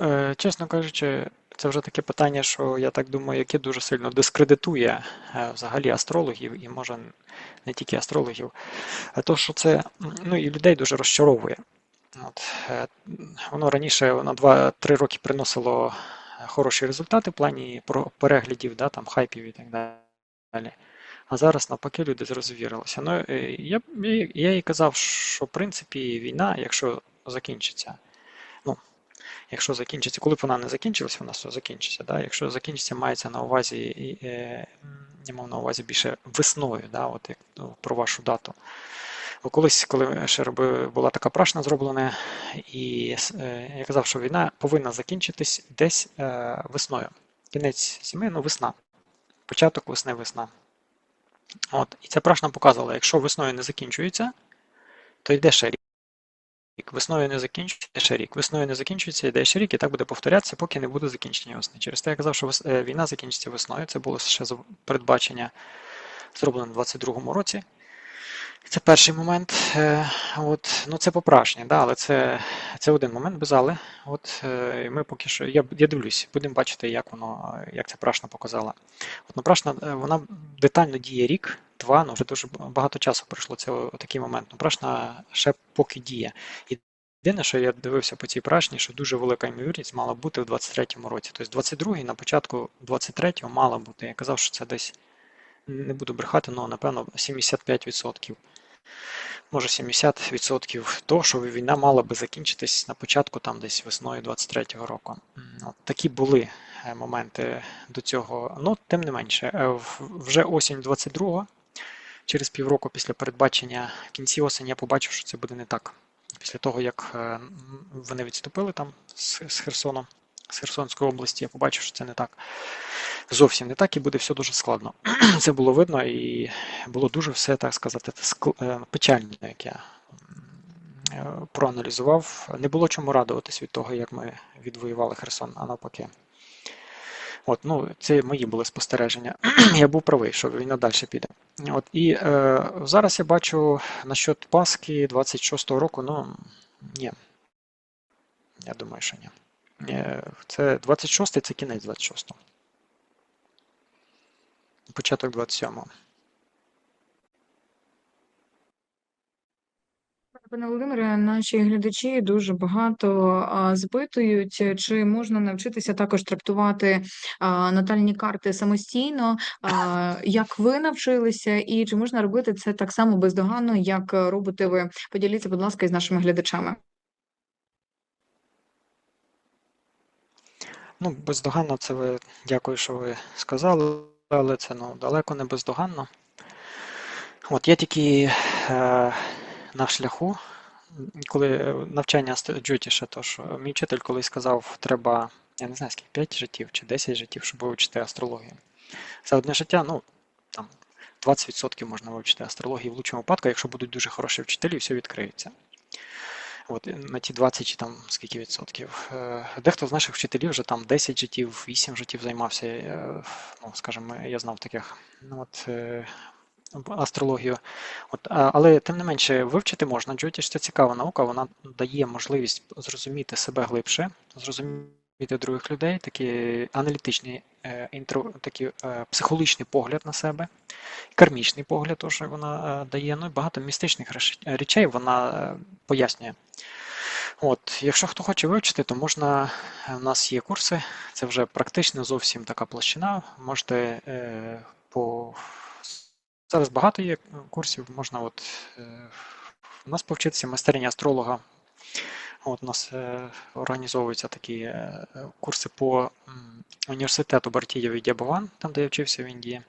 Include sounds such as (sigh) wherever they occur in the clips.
е, чесно кажучи, це вже таке питання, що я так думаю, яке дуже сильно дискредитує е, взагалі астрологів і може не тільки астрологів, а то, що це ну, і людей дуже розчаровує. От, е, Воно раніше на 2-3 роки приносило хороші результати в плані переглядів, да, там, хайпів і так далі. А зараз навпаки люди зрозвірилися. Ну, е, я, я, і казав, що в принципі війна, якщо закінчиться, якщо закінчиться, коли б вона не закінчилась, вона все закінчиться. Да? Якщо закінчиться, мається на увазі, і, е, я мав на увазі більше весною, да? От як ну, про вашу дату. Бо колись, коли ще робив, була така прашна зроблена, і е, я казав, що війна повинна закінчитись десь е, весною. Кінець зими, ну весна. Початок весни, весна. От. І ця прашна показувала, якщо весною не закінчується, то йде ще рік. Весною не закінчується, ще рік. Весною не закінчується, йде ще рік, і так буде повторятися, поки не буде закінчення весни. Через те я казав, що е, війна закінчиться весною. Це було ще передбачення зроблено в 22-му році. Це перший момент. Е, От, ну це попрашення, да, але це, це один момент без але. От е, ми поки що. Я, я дивлюсь, будемо бачити, як воно, як ця прашна показала. От ну, прашна, вона детально діє рік, два, ну вже дуже багато часу пройшло. Це такий момент. Ну, прашна ще поки діє. Єдине, що я дивився по цій прашні, що дуже велика ймовірність мала бути в 23-му році. Тобто 22-й на початку 23-го мала бути. Я казав, що це десь не буду брехати, але напевно 75%. Може 70% того, що війна мала би закінчитись на початку там десь весною 23-го року. От такі були е, моменти до цього. Ну, тим не менше, е, вже осінь 22-го, через півроку після передбачення в кінці осені я побачив, що це буде не так. Після того, як е, вони відступили там з, Херсону, з Херсонської області, я побачив, що це не так. Зовсім не так, і буде все дуже складно. (clears throat) Це було видно, і було дуже все, так сказати, е, печально, як я е, проаналізував. Не було чому радуватись від того, як ми відвоювали Херсон, а навпаки. От, ну, це мої були спостереження. (clears throat) Я був правий, що війна далі піде. От, і е, зараз я бачу насчет Пасхи 26-го року, ну ні. Я думаю, що ні. Е, Це 26-й, це кінець 26-го. Початок 27-го. Пане Володимире, наші глядачі дуже багато запитують, чи можна навчитися також трактувати натальні карти самостійно, як ви навчилися, і чи можна робити це так само бездоганно, як робите ви? Поділіться, будь ласка, із нашими глядачами. Ну, бездоганно це ви дякую, що ви сказали, але це ну, далеко не бездоганно. От я тільки е, на шляху, коли навчання ст- джутіша, то що мій вчитель колись сказав, треба, я не знаю скільки, 5 життів чи 10 життів, щоб вивчити астрологію. За одне життя, ну, там 20% можна вивчити астрології в лучшому випадку, якщо будуть дуже хороші вчителі, все відкриється. От на ті 20 чи там скільки відсотків. Е, Дехто з наших вчителів вже там 10 життів, 8 життів займався. е, Ну, скажімо, я знав таких ну, от, е, астрологію. От, але тим не менше, вивчити можна. Джотіш це цікава наука, вона дає можливість зрозуміти себе глибше, зрозуміти других людей, такий аналітичний, е, інтро, такий е, психологічний погляд на себе, кармічний погляд, теж вона е, дає. Ну і багато містичних речей вона пояснює. От, якщо хто хоче вивчити, то можна. У нас є курси, це вже практично зовсім така площина. Можете е, по зараз багато є курсів. Можна от е, у нас повчитися майстерні астролога. От у нас е, організовуються такі е, курси по університету Бартієв і Дябован, там де я вчився в Індії.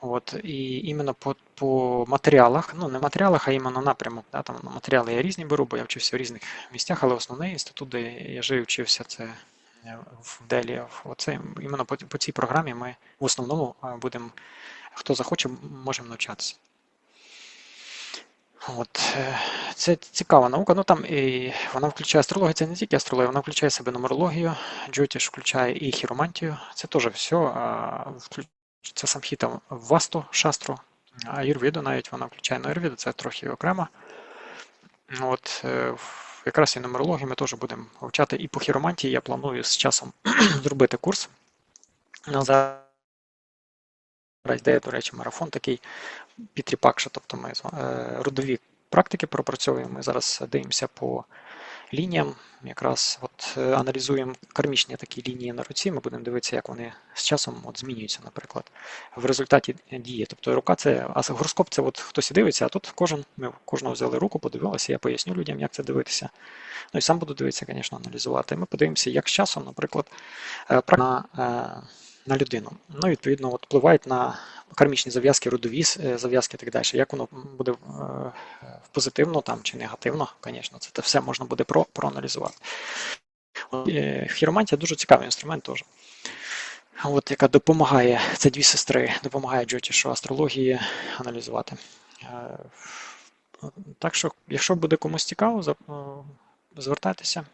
От, і іменно по, по матеріалах, ну не матеріалах, а іменно напрямок. Да, там матеріали я різні беру, бо я вчився в різних місцях, але основний інститут, де я жив, вчився, це е, в Делі. Оце іменно по, по цій програмі ми в основному е, будемо, хто захоче, можемо навчатися. От, е, це цікава наука. Ну там і вона включає астрологію, це не тільки астрологія, вона включає себе нумерологію, джотіш включає і хіромантію. Це теж все. Це самхіта васту, шастру, аюрведу навіть вона включає. Ну, аюрведа це трохи окремо. От, е, якраз і нумерологію ми теж будемо вивчати. І по хіромантії я планую з часом (clears throat) зробити курс. На зараз йде, до речі, марафон такий Пітріпакша, тобто ми е, родові практики пропрацьовуємо. Ми зараз дивимося по лініям, якраз от е, аналізуємо кармічні такі лінії на руці. Ми будемо дивитися, як вони з часом от змінюються, наприклад, в результаті дії. Тобто рука це, а гороскоп це от хтось дивиться, а тут кожен, ми кожного взяли руку, подивилися, я поясню людям, як це дивитися. Ну і сам буду дивитися, звісно, аналізувати. Ми подивимося, як з часом, наприклад, е, на, на людину. Ну, відповідно, от впливають на кармічні зав'язки, родові е, зав'язки і так далі. Як воно буде е, позитивно там чи негативно, звісно, це все можна буде про, проаналізувати. Е, Хіромантія дуже цікавий інструмент теж. От, яка допомагає, це дві сестри, допомагає Джотішу астрології аналізувати. Так що, якщо буде комусь цікаво, звертайтеся.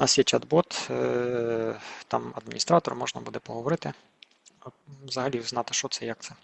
Нас є чат-бот, е, там адміністратор, можна буде поговорити. Взагалі знати, що це, як це.